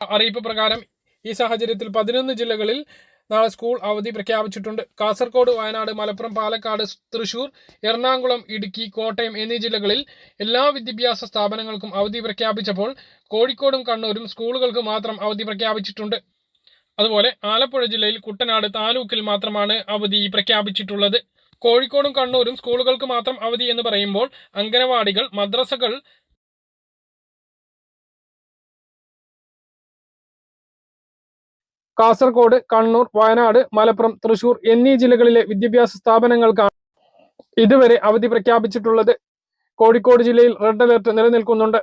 അറിയിപ്പ് പ്രകാരം ഈ സാഹചര്യത്തിൽ പതിനൊന്ന് ജില്ലകളിൽ നാളെ സ്കൂൾ അവധി പ്രഖ്യാപിച്ചിട്ടുണ്ട്. കാസർഗോഡ് വയനാട് മലപ്പുറം പാലക്കാട് തൃശൂർ എറണാകുളം ഇടുക്കി കോട്ടയം എന്നീ ജില്ലകളിൽ എല്ലാ വിദ്യാഭ്യാസ സ്ഥാപനങ്ങൾക്കും അവധി പ്രഖ്യാപിച്ചപ്പോൾ കോഴിക്കോടും കണ്ണൂരും സ്കൂളുകൾക്ക് മാത്രം അവധി പ്രഖ്യാപിച്ചിട്ടുണ്ട്. അതുപോലെ ആലപ്പുഴ ജില്ലയിൽ കുട്ടനാട് താലൂക്കിൽ മാത്രമാണ് അവധി പ്രഖ്യാപിച്ചിട്ടുള്ളത്. കോഴിക്കോടും കണ്ണൂരും സ്കൂളുകൾക്ക് മാത്രം അവധി എന്ന് പറയുമ്പോൾ അംഗനവാടികൾ മദ്രസകൾ കാസർഗോഡ് കണ്ണൂർ വയനാട് മലപ്പുറം തൃശൂർ എന്നീ ജില്ലകളിലെ വിദ്യാഭ്യാസ സ്ഥാപനങ്ങൾക്കാണ് ഇതുവരെ അവധി പ്രഖ്യാപിച്ചിട്ടുള്ളത്. കോഴിക്കോട് ജില്ലയിൽ റെഡ് അലർട്ട് നിലനിൽക്കുന്നുണ്ട്.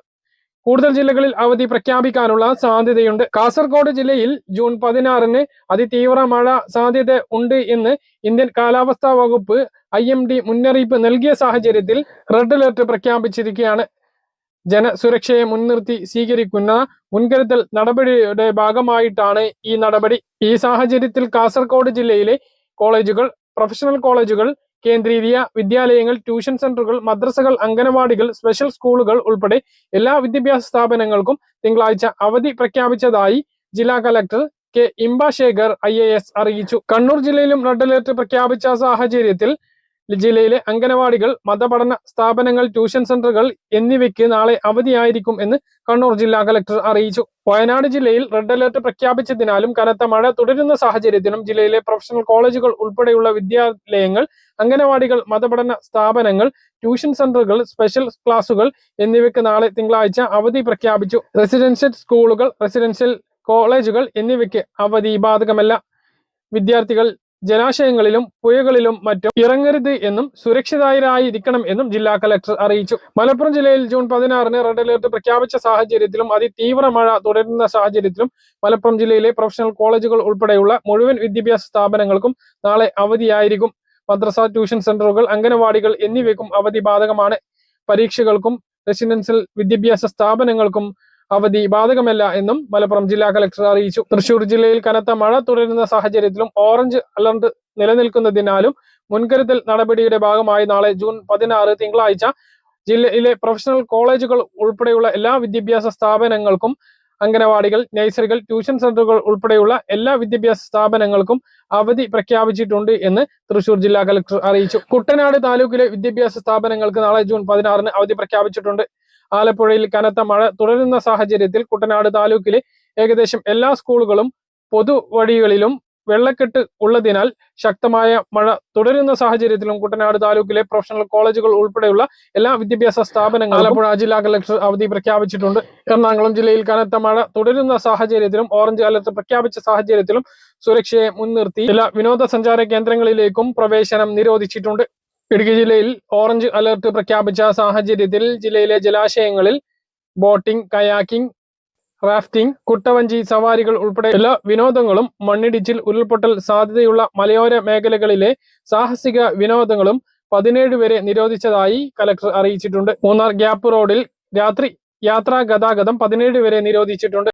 കൂടുതൽ ജില്ലകളിൽ അവധി പ്രഖ്യാപിക്കാനുള്ള സാധ്യതയുണ്ട്. കാസർഗോഡ് ജില്ലയിൽ ജൂൺ പതിനാറിന് അതിതീവ്ര മഴ സാധ്യത ഉണ്ട് എന്ന് ഇന്ത്യൻ കാലാവസ്ഥാ വകുപ്പ് ഐ മുന്നറിയിപ്പ് നൽകിയ സാഹചര്യത്തിൽ റെഡ് അലർട്ട് പ്രഖ്യാപിച്ചിരിക്കുകയാണ്. ജനസുരക്ഷയെ മുൻനിർത്തി സ്വീകരിക്കുന്ന മുൻകരുതൽ നടപടിയുടെ ഭാഗമായിട്ടാണ് ഈ നടപടി. ഈ സാഹചര്യത്തിൽ കാസർഗോഡ് ജില്ലയിലെ കോളേജുകൾ പ്രൊഫഷണൽ കോളേജുകൾ കേന്ദ്രീയ വിദ്യാലയങ്ങൾ ട്യൂഷൻ സെന്ററുകൾ മദ്രസകൾ അംഗനവാടികൾ സ്പെഷ്യൽ സ്കൂളുകൾ ഉൾപ്പെടെ എല്ലാ വിദ്യാഭ്യാസ സ്ഥാപനങ്ങൾക്കും തിങ്കളാഴ്ച അവധി പ്രഖ്യാപിച്ചതായി ജില്ലാ കലക്ടർ കെ ഇംബാശേഖർ ഐ അറിയിച്ചു. കണ്ണൂർ ജില്ലയിലും റെഡ് അലർട്ട് പ്രഖ്യാപിച്ച സാഹചര്യത്തിൽ ജില്ലയിലെ അംഗനവാടികൾ മതപഠന സ്ഥാപനങ്ങൾ ട്യൂഷൻ സെന്ററുകൾ എന്നിവയ്ക്ക് നാളെ അവധിയായിരിക്കും എന്ന് കണ്ണൂർ ജില്ലാ കലക്ടർ അറിയിച്ചു. വയനാട് ജില്ലയിൽ റെഡ് അലർട്ട് പ്രഖ്യാപിച്ചതിനാലും കനത്ത മഴ തുടരുന്ന സാഹചര്യത്തിലും ജില്ലയിലെ പ്രൊഫഷണൽ കോളേജുകൾ ഉൾപ്പെടെയുള്ള വിദ്യാലയങ്ങൾ അംഗനവാടികൾ മതപഠന സ്ഥാപനങ്ങൾ ട്യൂഷൻ സെന്ററുകൾ സ്പെഷ്യൽ ക്ലാസുകൾ എന്നിവയ്ക്ക് നാളെ തിങ്കളാഴ്ച അവധി പ്രഖ്യാപിച്ചു. റെസിഡൻഷ്യൽ സ്കൂളുകൾ റെസിഡൻഷ്യൽ കോളേജുകൾ എന്നിവയ്ക്ക് അവധി ബാധകമല്ല. വിദ്യാർത്ഥികൾ ജലാശയങ്ങളിലും പുഴകളിലും മറ്റും ഇറങ്ങരുത് എന്നും സുരക്ഷിതരായിരിക്കണം എന്നും ജില്ലാ കലക്ടർ അറിയിച്ചു. മലപ്പുറം ജില്ലയിൽ ജൂൺ പതിനാറിന് റെഡ് അലേർട്ട് പ്രഖ്യാപിച്ച സാഹചര്യത്തിലും അതിതീവ്ര മഴ തുടരുന്ന സാഹചര്യത്തിലും മലപ്പുറം ജില്ലയിലെ പ്രൊഫഷണൽ കോളേജുകൾ ഉൾപ്പെടെയുള്ള മുഴുവൻ വിദ്യാഭ്യാസ സ്ഥാപനങ്ങൾക്കും നാളെ അവധിയായിരിക്കും. മദ്രസ ട്യൂഷൻ സെന്ററുകൾ അംഗനവാടികൾ എന്നിവയ്ക്കും അവധി ബാധകമാണ്. പരീക്ഷകൾക്കും റെസിഡൻഷ്യൽ വിദ്യാഭ്യാസ സ്ഥാപനങ്ങൾക്കും അവധി ബാധകമല്ല എന്നും മലപ്പുറം ജില്ലാ കലക്ടർ അറിയിച്ചു. തൃശൂർ ജില്ലയിൽ കനത്ത മഴ തുടരുന്ന സാഹചര്യത്തിലും ഓറഞ്ച് അലർട്ട് നിലനിൽക്കുന്നതിനാലും മുൻകരുതൽ നടപടിയുടെ ഭാഗമായി നാളെ ജൂൺ പതിനാറ് തിങ്കളാഴ്ച ജില്ലയിലെ പ്രൊഫഷണൽ കോളേജുകൾ ഉൾപ്പെടെയുള്ള എല്ലാ വിദ്യാഭ്യാസ സ്ഥാപനങ്ങൾക്കും അംഗനവാടികൾ നഴ്സറികൾ ട്യൂഷൻ സെന്ററുകൾ ഉൾപ്പെടെയുള്ള എല്ലാ വിദ്യാഭ്യാസ സ്ഥാപനങ്ങൾക്കും അവധി പ്രഖ്യാപിച്ചിട്ടുണ്ട് എന്ന് തൃശൂർ ജില്ലാ കലക്ടർ അറിയിച്ചു. കുട്ടനാട് താലൂക്കിലെ വിദ്യാഭ്യാസ സ്ഥാപനങ്ങൾക്ക് നാളെ ജൂൺ പതിനാറിന് അവധി പ്രഖ്യാപിച്ചിട്ടുണ്ട്. ആലപ്പുഴയിൽ കനത്ത മഴ തുടരുന്ന സാഹചര്യത്തിൽ കുട്ടനാട് താലൂക്കിലെ ഏകദേശം എല്ലാ സ്കൂളുകളും പൊതുവഴികളിലും വെള്ളക്കെട്ട് ഉള്ളതിനാൽ ശക്തമായ മഴ തുടരുന്ന സാഹചര്യത്തിലും കുട്ടനാട് താലൂക്കിലെ പ്രൊഫഷണൽ കോളേജുകൾ ഉൾപ്പെടെയുള്ള എല്ലാ വിദ്യാഭ്യാസ സ്ഥാപനങ്ങളും ആലപ്പുഴ ജില്ലാ കലക്ടർ അവധി പ്രഖ്യാപിച്ചിട്ടുണ്ട്. എറണാകുളം ജില്ലയിൽ കനത്ത മഴ തുടരുന്ന സാഹചര്യത്തിലും ഓറഞ്ച് അലർട്ട് പ്രഖ്യാപിച്ച സാഹചര്യത്തിലും സുരക്ഷയെ മുൻനിർത്തി എല്ലാ വിനോദസഞ്ചാര കേന്ദ്രങ്ങളിലേക്കും പ്രവേശനം നിരോധിച്ചിട്ടുണ്ട്. ഇടുക്കി ജില്ലയിൽ ഓറഞ്ച് അലർട്ട് പ്രഖ്യാപിച്ച സാഹചര്യത്തിൽ ജില്ലയിലെ ജലാശയങ്ങളിൽ ബോട്ടിംഗ് കയാക്കിംഗ് റാഫ്റ്റിംഗ് കുട്ടവഞ്ചി സവാരികൾ ഉൾപ്പെടെ എല്ലാ വിനോദങ്ങളും മണ്ണിടിച്ചിൽ ഉരുൾപൊട്ടൽ സാധ്യതയുള്ള മലയോര മേഖലകളിലെ സാഹസിക വിനോദങ്ങളും പതിനേഴ് വരെ നിരോധിച്ചതായി കലക്ടർ അറിയിച്ചിട്ടുണ്ട്. മൂന്നാർ ഗ്യാപ്പ് റോഡിൽ രാത്രി യാത്രാ ഗതാഗതം പതിനേഴ് വരെ നിരോധിച്ചിട്ടുണ്ട്.